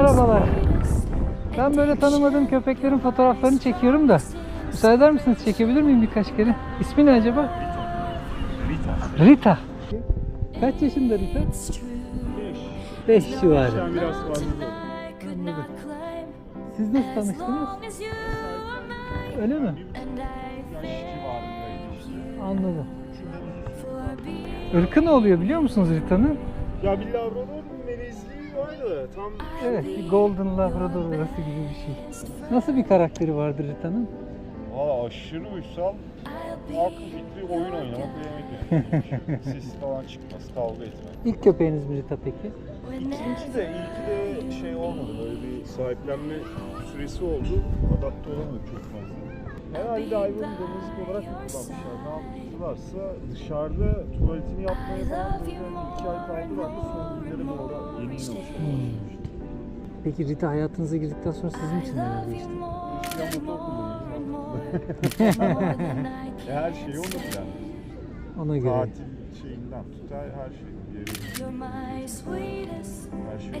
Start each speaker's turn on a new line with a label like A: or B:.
A: Merhabalar. Ben böyle tanımadığım köpeklerin fotoğraflarını çekiyorum da. Müsaade eder misiniz? Çekebilir miyim birkaç kere? İsmi ne acaba?
B: Rita.
A: Rita. Kaç yaşında Rita? 5 civarı.
B: Fazla.
A: Siz nasıl tanıştınız? Öyle mi? Anladım. Irkı ne oluyor biliyor musunuz Rita'nın?
B: Ya bir Labrador melezliği da tam
A: Evet, bir Golden Labrador arası gibi bir şey. Nasıl bir karakteri vardır Rita'nın?
B: Valla aşırı uysal. Akıl fikri oyun oynamak ve yemek yemek. Ses falan çıkmaz, kavga etmek.
A: İlk köpeğiniz mi Rita peki?
B: İkinci de ilki de şey olmadı böyle bir sahiplenme süresi oldu. Adapte olamadık çok fazla. Herhalde hayvanı domestik olarak mı kullanmışlar? Ne yapmışlarsa dışarıda tuvaletini yapmaya falan böyle iki ay kaldılar da son günleri bu ara yeni oluştu.
A: Peki Rita hayatınıza girdikten sonra sizin için neler değişti?
B: Eskiden motor kullanıyoruz. E, her şeyi onu planlıyoruz.
A: Ona göre.
B: Tatil şeyinden tut her, her şey. Her şey